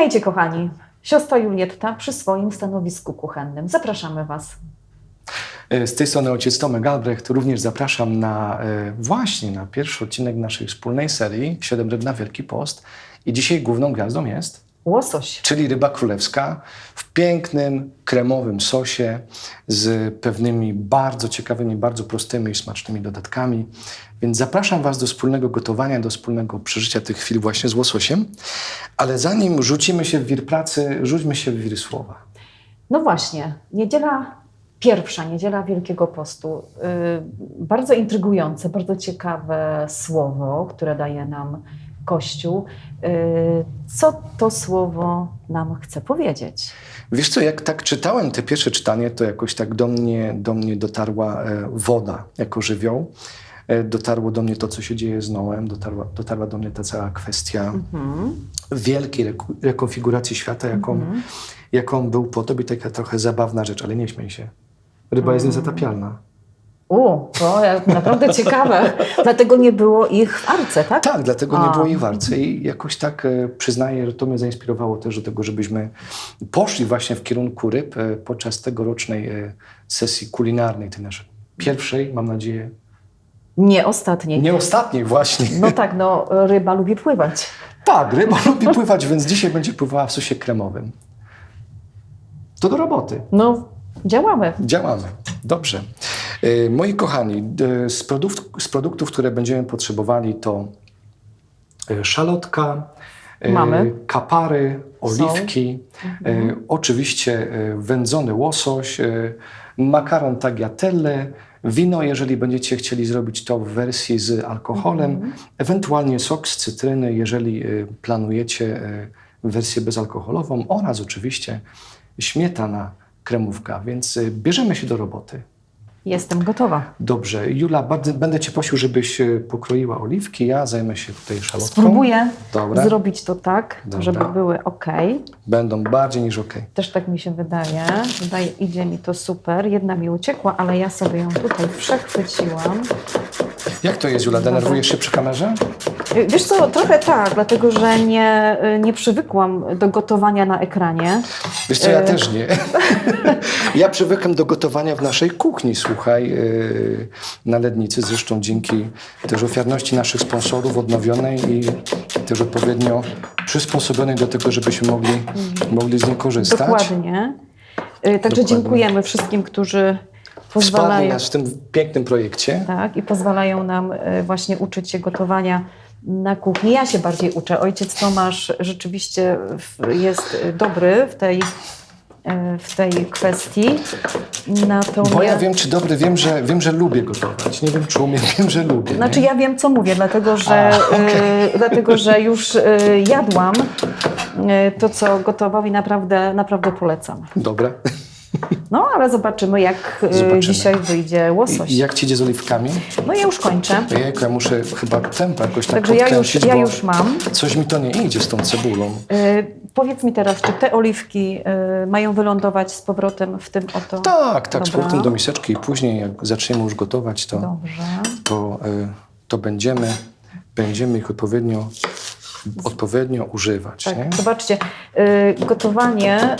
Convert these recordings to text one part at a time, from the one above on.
Witajcie, kochani. Siostra Julietta przy swoim stanowisku kuchennym. Zapraszamy Was. E, Z tej strony ojciec Tomek Albrecht. Również zapraszam na e, właśnie na pierwszy odcinek naszej wspólnej serii Siedem ryb na Wielki Post. I dzisiaj główną gwiazdą jest, Łosoś. czyli ryba królewska w pięknym, kremowym sosie z pewnymi bardzo ciekawymi, bardzo prostymi i smacznymi dodatkami. Więc zapraszam Was do wspólnego gotowania, do wspólnego przeżycia tych chwil właśnie z łososiem. Ale zanim rzucimy się w wir pracy, rzućmy się w wir słowa. No właśnie, niedziela pierwsza, niedziela Wielkiego Postu. Yy, bardzo intrygujące, bardzo ciekawe słowo, które daje nam Kościół. Yy, co to słowo nam chce powiedzieć? Wiesz co, jak tak czytałem te pierwsze czytanie, to jakoś tak do mnie, do mnie dotarła e, woda jako żywioł. E, dotarło do mnie to, co się dzieje z Noem, dotarła, dotarła do mnie ta cała kwestia wielkiej reku- rekonfiguracji świata, jaką, jaką był potop i taka trochę zabawna rzecz, ale nie śmiej się. Ryba jest niezatapialna. U, to naprawdę ciekawe. Dlatego nie było ich w arce, tak? Tak, dlatego nie A. było jej w arce i jakoś tak e, przyznaję, że to mnie zainspirowało też do tego, żebyśmy poszli właśnie w kierunku ryb e, podczas tegorocznej sesji kulinarnej, tej naszej pierwszej, mam nadzieję, Nie ostatniej. nie ostatniej właśnie. No tak, no ryba lubi pływać. Tak, ryba lubi pływać, więc dzisiaj będzie pływała w sosie kremowym. To do roboty. No, działamy. Działamy. Dobrze. E, Moi kochani, e, z, produkt, z produktów, które będziemy potrzebowali, to e, szalotka, Mamy. kapary, oliwki, e, oczywiście wędzony łosoś, makaron tagliatelle, wino, jeżeli będziecie chcieli zrobić to w wersji z alkoholem, ewentualnie sok z cytryny, jeżeli e, planujecie e, wersję bezalkoholową oraz oczywiście śmietana kremówka, więc e, bierzemy się do roboty. Jestem gotowa. Dobrze. Jula, bardzo, będę Cię prosił, żebyś e, pokroiła oliwki. Ja zajmę się tutaj szalotką. Spróbuję Dobra. zrobić to tak, Dobra. żeby były ok. Będą bardziej niż ok. Też tak mi się wydaje. Wydaje, idzie mi to super. Jedna mi uciekła, ale ja sobie ją tutaj przechwyciłam. Jak to jest, Jula? Denerwujesz się przy kamerze? Wiesz co, trochę tak, dlatego że nie, nie przywykłam do gotowania na ekranie. Wiesz co, ja E. też nie. ja przywykłem do gotowania w naszej kuchni, słuchaj, yy, na Lednicy. Zresztą dzięki też ofiarności naszych sponsorów odnowionej i też odpowiednio przysposobionej do tego, żebyśmy mogli, mogli z niej korzystać. Dokładnie. Y, Także Dokładnie. dziękujemy wszystkim, którzy Wsparli nas w tym pięknym projekcie. tak, i pozwalają nam y, właśnie uczyć się gotowania na kuchni. Ja się bardziej uczę. Ojciec Tomasz rzeczywiście jest dobry w tej, y, w tej kwestii. Natomiast... Bo ja wiem, czy dobry, wiem że, wiem, że lubię gotować. Nie wiem, czy umiem, wiem, że lubię. Znaczy nie? ja wiem, co mówię, dlatego że, A, okej. y, dlatego, że już y, jadłam y, to, co gotował i naprawdę, naprawdę polecam. Dobra. No, ale zobaczymy, jak y, Zobaczymy. dzisiaj wyjdzie łosoś. I jak ci idzie z oliwkami? No ja już kończę. Jejku, ja muszę chyba tempo jakoś tak Także ja już, ja już mam. coś mi to nie idzie z tą cebulą. Y, powiedz mi teraz, czy te oliwki y, mają wylądować z powrotem w tym oto? Tak, tak, z Dobra. powrotem do miseczki i później jak zaczniemy już gotować, to, Dobrze. to, to będziemy, będziemy ich odpowiednio, odpowiednio używać. Tak, Nie? zobaczcie, y, gotowanie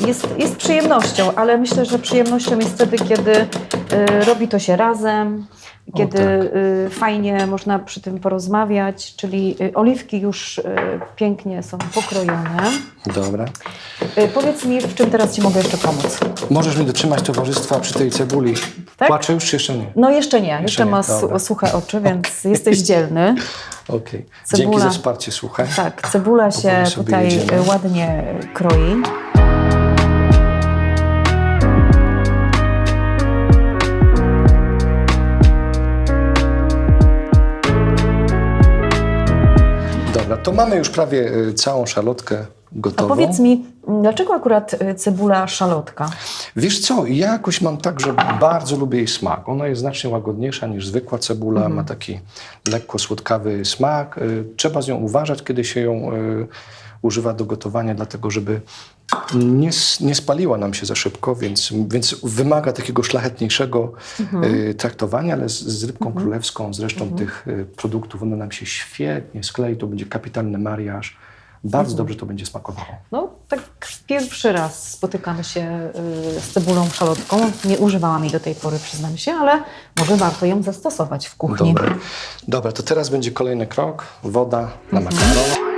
y, jest, jest przyjemnością, ale myślę, że przyjemnością jest wtedy, kiedy y, robi to się razem, kiedy tak. fajnie można przy tym porozmawiać, czyli oliwki już pięknie są pokrojone. Dobra. Powiedz mi, w czym teraz Ci mogę jeszcze pomóc? Możesz mi dotrzymać towarzystwa przy tej cebuli. Tak? Płaczę już czy jeszcze nie? No jeszcze nie, jeszcze, nie, ma dobra. suche oczy, więc jesteś dzielny. Okej. Cebula. Dzięki za wsparcie, słuchaj. Tak, cebula się tutaj jedziemy. ładnie kroi. To mamy już prawie y, całą szalotkę A gotową. powiedz mi, dlaczego akurat y, cebula szalotka? Wiesz co, ja jakoś mam tak, że bardzo lubię jej smak. Ona jest znacznie łagodniejsza niż zwykła cebula, Mhm. ma taki lekko słodkawy smak. Y, Trzeba z nią uważać, kiedy się ją używa do gotowania, dlatego żeby nie, nie spaliła nam się za szybko, więc, więc wymaga takiego szlachetniejszego Mhm. y, traktowania, ale z, z rybką królewską, zresztą tych y, produktów, ona nam się świetnie sklei, to będzie kapitalny mariaż. Bardzo dobrze to będzie smakowało. No, tak pierwszy raz spotykamy się y, z cebulą szalotką. Nie używałam jej do tej pory, przyznam się, ale może warto ją zastosować w kuchni. Dobra. Dobra, to teraz będzie kolejny krok. Woda na Mhm. makaron.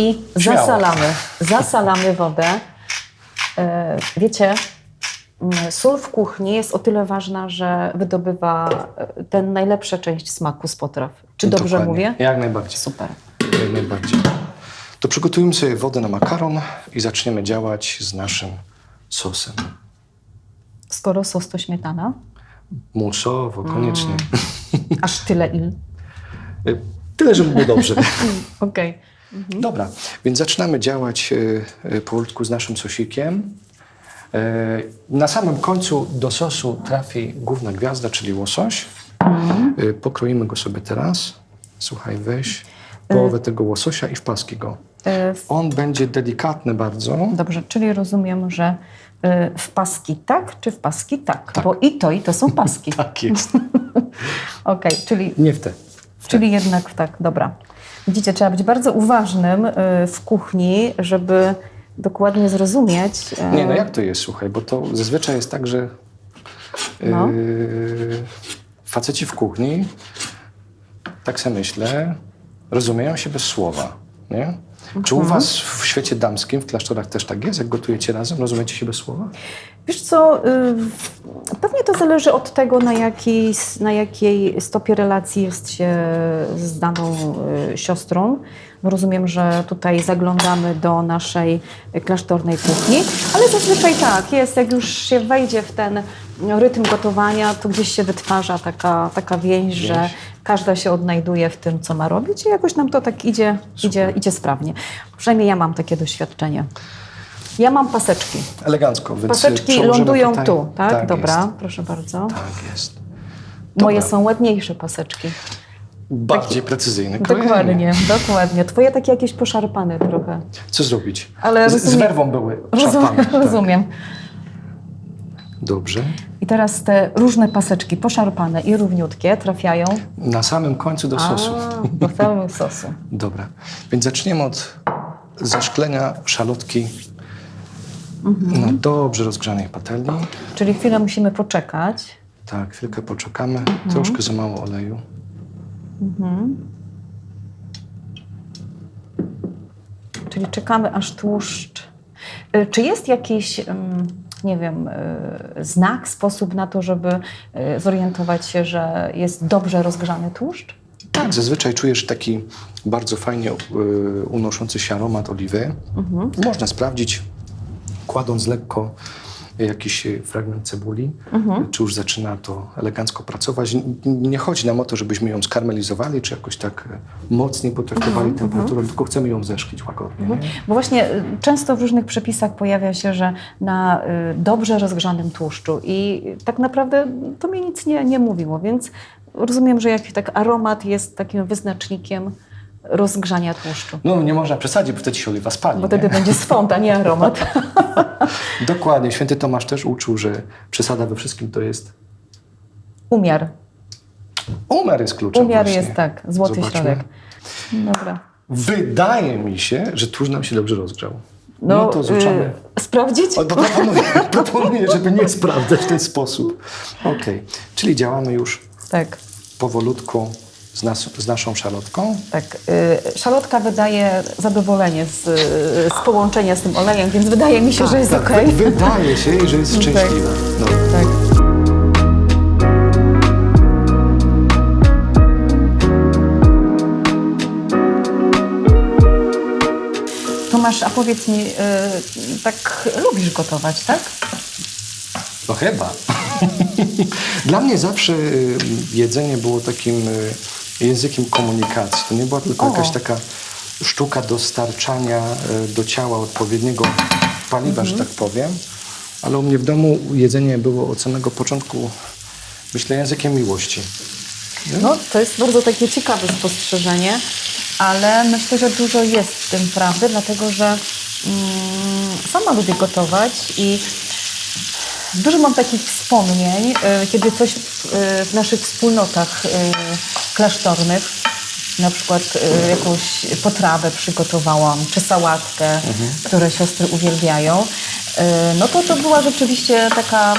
I Śmiało. zasalamy, zasalamy wodę. E, Wiecie, mm, sól w kuchni jest o tyle ważna, że wydobywa e, tę najlepszą część smaku z potraw. Czy dobrze Dokładnie. mówię? Jak najbardziej. Super. Jak najbardziej. To przygotujmy sobie wodę na makaron i zaczniemy działać z naszym sosem. Skoro sos to śmietana, Musowo, koniecznie. aż tyle il. Y, Tyle, żeby było dobrze. Okej. Dobra, więc zaczynamy działać y, y, powolutku z naszym sosikiem. Y, Na samym końcu do sosu trafi główna gwiazda, czyli łosoś. Y, Pokroimy go sobie teraz. Słuchaj, weź połowę tego łososia i wpaski go. E, w- On będzie delikatny bardzo. Dobrze, czyli rozumiem, że w paski tak, czy w paski tak? Bo i to, i to są paski. Tak jest. Okej, czyli, Nie w te. czyli jednak tak, dobra. Widzicie, trzeba być bardzo uważnym y, w kuchni, żeby dokładnie zrozumieć. y, Nie, no jak to jest, słuchaj, bo to zazwyczaj jest tak, że No. yy, faceci w kuchni, tak sobie myślę, rozumieją się bez słowa, nie? Czy Mhm. u was w świecie damskim, w klasztorach też tak jest? Jak gotujecie razem, rozumiecie się bez słowa? Wiesz co, y, pewnie to zależy od tego, na jakiej, na jakiej stopie relacji jest się z daną y, siostrą. Rozumiem, że tutaj zaglądamy do naszej klasztornej kuchni, ale zazwyczaj tak jest, jak już się wejdzie w ten rytm gotowania, to gdzieś się wytwarza taka, taka więź, że każda się odnajduje w tym, co ma robić i jakoś nam to tak idzie, idzie, idzie sprawnie. Przynajmniej ja mam takie doświadczenie. Ja mam paseczki. Elegancko, więc Paseczki lądują tutaj. tu, tak? Tak Dobra, Jest. proszę bardzo. Tak jest. Moje Dobra. są ładniejsze paseczki. Bardziej precyzyjne krojenie. Dokładnie, dokładnie. Twoje takie jakieś poszarpane trochę. Co zrobić? Ale z, z rozumiem- werwą były Rozumiem, szarpane. Tak. rozumiem. Dobrze. I teraz te różne paseczki poszarpane i równiutkie trafiają Na samym końcu do sosu. A, do całego sosu. Dobra, więc zaczniemy od zaszklenia szalotki Mhm. na dobrze rozgrzanej patelni. Czyli chwilę musimy poczekać. Tak, chwilkę poczekamy. Mhm. Troszkę za mało oleju. Czyli czekamy aż tłuszcz. Y, Czy jest jakiś, nie wiem, y, znak, sposób na to, żeby y, zorientować się, że jest dobrze rozgrzany tłuszcz? Tak, zazwyczaj czujesz taki bardzo fajnie unoszący się aromat oliwy. Mhm. Można sprawdzić, kładąc lekko jakiś y, fragment cebuli, Mhm. czy już zaczyna to elegancko pracować. Nie chodzi nam o to, żebyśmy ją skarmelizowali, czy jakoś tak y, mocniej potraktowali Mhm, temperaturę, tylko chcemy ją zeszklić łagodnie. nie? Bo właśnie y, często w różnych przepisach pojawia się, że na dobrze rozgrzanym tłuszczu i tak naprawdę to mi nic nie, nie mówiło, więc rozumiem, że jakiś tak aromat jest takim wyznacznikiem rozgrzania tłuszczu. No nie można przesadzić, bo wtedy się oliwa spali. Bo nie? wtedy będzie swąd, a nie aromat. Dokładnie. Święty Tomasz też uczył, że przesada we wszystkim to jest... Umiar. Umiar jest kluczem Umiar właśnie. jest tak, złoty Zobaczmy. środek. Dobra. Wydaje mi się, że tłuszcz nam się dobrze rozgrzał. No, No, to zrzucamy. y, sprawdzić? O, to proponuję, proponuję, żeby nie sprawdzać w ten sposób. Okej, czyli działamy już Tak. powolutku z, nas, z naszą szalotką. Tak, y, szalotka wydaje zadowolenie z, z połączenia z tym olejem, więc wydaje mi się, że jest Tak, okej. wy- Wydaje się że jest Tak. szczęśliwa. No. Tak. Tomasz, a powiedz mi, y, tak lubisz gotować, tak? No chyba. Dla mnie zawsze y, jedzenie było takim językiem komunikacji. To nie była tylko O. jakaś taka sztuka dostarczania y, do ciała odpowiedniego paliwa, że tak powiem. Ale u mnie w domu jedzenie było od samego początku, myślę, językiem miłości. No, to jest bardzo takie ciekawe spostrzeżenie, ale myślę, że dużo jest w tym prawdy, dlatego że mm, sama lubię gotować i dużo mam takich wspomnień, y, kiedy coś w, w naszych wspólnotach klasztornych, na przykład y, jakąś potrawę przygotowałam, czy sałatkę, które siostry uwielbiają, y, no to to była rzeczywiście taka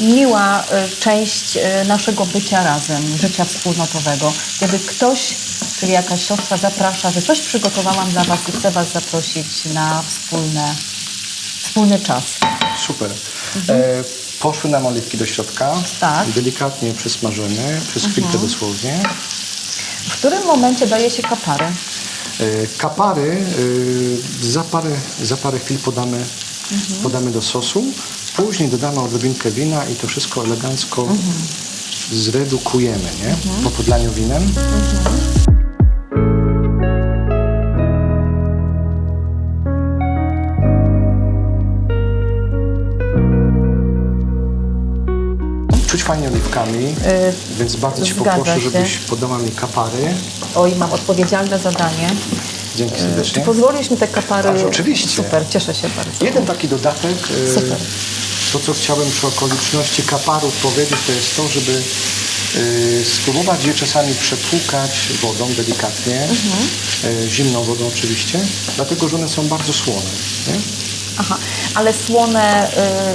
miła y, część naszego bycia razem, życia wspólnotowego. Kiedy ktoś, czyli jakaś siostra zaprasza, że coś przygotowałam dla Was i chcę Was zaprosić na wspólne, wspólny czas. Super. E, poszły nam oliwki do środka. Tak. Delikatnie przesmażymy, przez chwilkę dosłownie. W którym momencie daje się kapary? E, Kapary e, za parę, za parę chwil podamy, podamy do sosu. Później dodamy odrobinkę wina i to wszystko elegancko zredukujemy nie? po podlaniu winem. Czuć fajnie oliwkami, więc bardzo Ci Y, zgadza poproszę, się. żebyś podała mi kapary. Oj, mam odpowiedzialne zadanie. Dzięki Czy serdecznie. pozwolisz mi te kapary? Ależ oczywiście. Super, cieszę się bardzo. Jeden taki dodatek, e, Super. to co chciałem przy okoliczności kaparów powiedzieć, to jest to, żeby e, spróbować je czasami przepłukać wodą delikatnie, Mhm. e, zimną wodą oczywiście, dlatego że one są bardzo słone. Nie? Aha, ale słone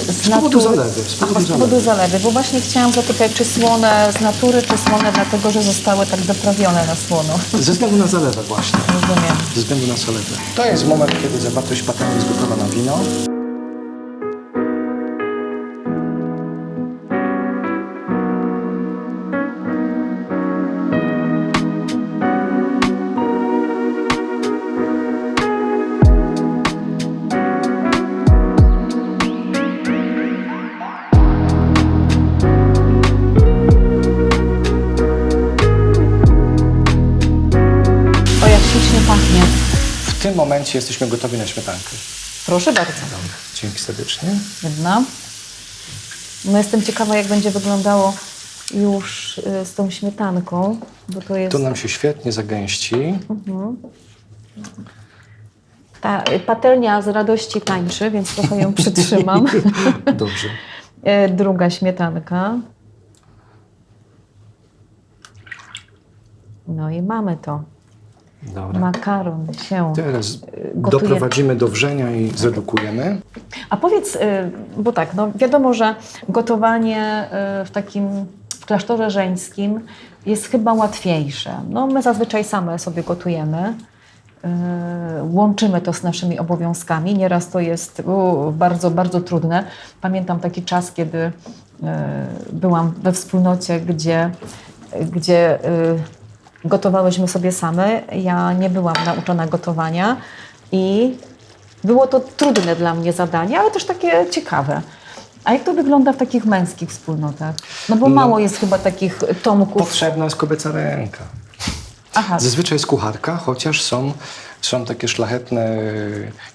y, z, Z powodu natury... zalewy, z powodu Aha, z powodu zalewy, bo właśnie chciałam zapytać, czy słone z natury, czy słone dlatego, że zostały tak doprawione na słono. Ze względu na zalewę właśnie. Rozumiem. Ze względu na zalewę. To jest moment, kiedy zawartość patelni jest gotowa na wino. W tym momencie jesteśmy gotowi na śmietankę. Proszę bardzo. Dzięki serdecznie. Jedna. No jestem ciekawa, jak będzie wyglądało już y, z tą śmietanką, bo to jest... To nam się świetnie zagęści. Ta y, patelnia z radości tańczy, więc trochę ją przytrzymam. Dobrze. E, Druga śmietanka. No i mamy to. Dobra. Makaron się. Teraz gotuje. doprowadzimy do wrzenia i zredukujemy. A powiedz, y, bo tak, no wiadomo, że gotowanie y, w takim w klasztorze żeńskim jest chyba łatwiejsze. No my zazwyczaj same sobie gotujemy. Łączymy to z naszymi obowiązkami. Nieraz to jest u, bardzo, bardzo trudne. Pamiętam taki czas, kiedy byłam we wspólnocie, gdzie, gdzie gotowałyśmy sobie same. Ja nie byłam nauczona gotowania i było to trudne dla mnie zadanie, ale też takie ciekawe. A jak to wygląda w takich męskich wspólnotach? No bo mało jest chyba takich tomków. Potrzebna jest kobieca ręka. Aha, Zazwyczaj jest kucharka, chociaż są, są takie szlachetne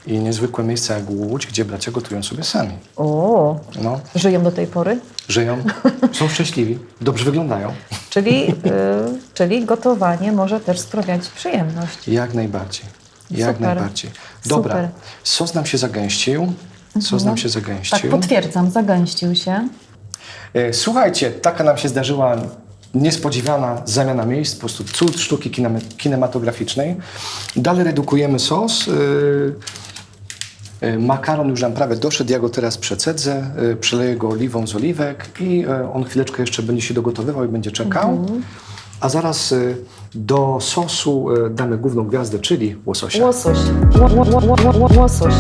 i niezwykłe miejsca jak Łódź, gdzie bracia gotują sobie sami. o, No, żyją do tej pory? Żyją, są szczęśliwi, dobrze wyglądają. Czyli, y, czyli gotowanie może też sprawiać przyjemność. Jak najbardziej. Jak Super. najbardziej. Dobra, Super. sos nam się zagęścił. Sos nam się Tak, zagęścił. potwierdzam, zagęścił się. E, Słuchajcie, taka nam się zdarzyła niespodziewana zamiana miejsc, po prostu cud sztuki kinema- kinematograficznej. Dalej redukujemy sos. Yy, Makaron już nam prawie doszedł, ja go teraz przecedzę, yy, przeleję go oliwą z oliwek i yy, on chwileczkę jeszcze będzie się dogotowywał i będzie czekał. A zaraz do sosu damy główną gwiazdę, czyli łososia. Łosoś. Ło, ło, ło, ło, ło, łosoś.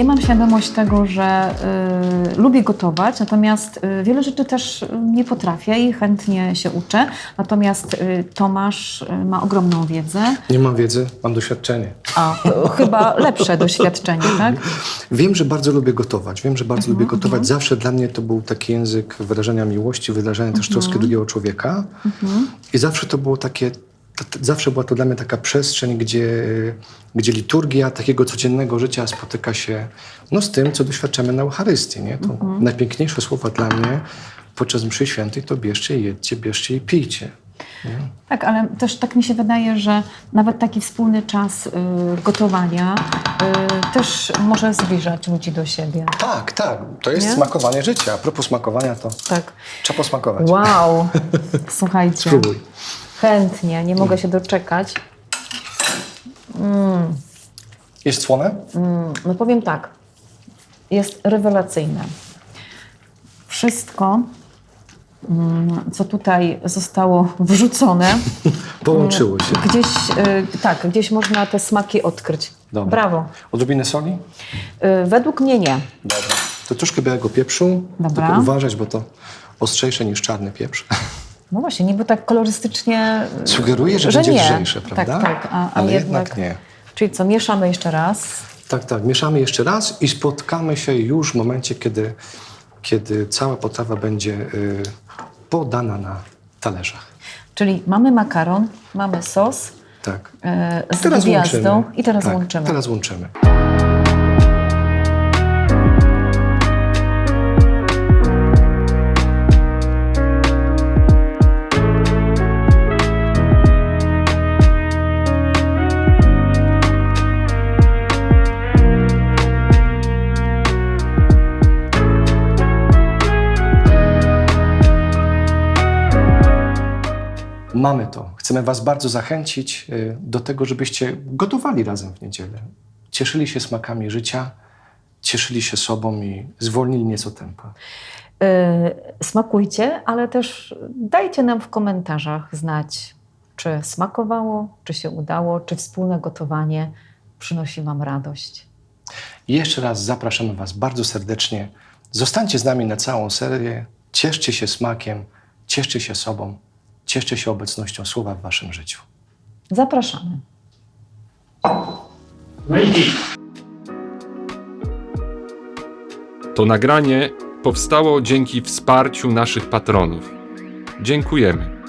Ja mam świadomość tego, że lubię gotować, natomiast y, wiele rzeczy też y, nie potrafię i chętnie się uczę. Natomiast y, Tomasz y, ma ogromną wiedzę, Nie mam wiedzy, mam doświadczenie. a to chyba lepsze doświadczenie, tak? Wiem, że bardzo lubię gotować. Wiem, że bardzo lubię gotować. Zawsze dla mnie to był taki język wyrażenia miłości, wyrażenia też troski drugiego człowieka. I zawsze to było takie, zawsze była to dla mnie taka przestrzeń, gdzie, gdzie liturgia takiego codziennego życia spotyka się no, z tym, co doświadczamy na Eucharystii. Nie? To najpiękniejsze słowa dla mnie podczas mszy świętej to bierzcie, jedźcie, bierzcie i pijcie. Tak, ale też tak mi się wydaje, że nawet taki wspólny czas y, gotowania y, też może zbliżać ludzi do siebie. Tak, tak. To jest Nie? smakowanie życia. A propos smakowania, to Tak. trzeba posmakować. Wow, słuchajcie. Spróbuj. Chętnie, nie mogę się doczekać. Jest słone? Mm, No powiem tak, jest rewelacyjne. Wszystko, mm, co tutaj zostało wrzucone, Połączyło się. gdzieś, y, tak, gdzieś można te smaki odkryć. Dobra. Brawo. Odrobinę soli? Y, Według mnie nie. Dobra. To troszkę białego pieprzu. Dobra. Tylko uważać, bo to ostrzejsze niż czarny pieprz. No właśnie, niby tak kolorystycznie. y, Sugeruje, że, będzie nie. lżejsze, prawda? Tak, tak. A, a Ale jednak, jednak nie. Czyli co, mieszamy jeszcze raz. Tak, tak. Mieszamy jeszcze raz i spotkamy się już w momencie, kiedy, kiedy cała potrawa będzie y, podana na talerzach. Czyli mamy makaron, mamy sos Tak. y, z gwiazdą i teraz tak, łączymy. Teraz łączymy. Mamy to. Chcemy Was bardzo zachęcić y, do tego, żebyście gotowali razem w niedzielę. Cieszyli się smakami życia, cieszyli się sobą i zwolnili nieco tempa. Y, smakujcie, ale też dajcie nam w komentarzach znać, czy smakowało, czy się udało, czy wspólne gotowanie przynosi Wam radość. Jeszcze raz zapraszamy Was bardzo serdecznie. Zostańcie z nami na całą serię. Cieszcie się smakiem, cieszcie się sobą, cieszcie się obecnością słowa w Waszym życiu. Zapraszamy. To nagranie powstało dzięki wsparciu naszych patronów. Dziękujemy.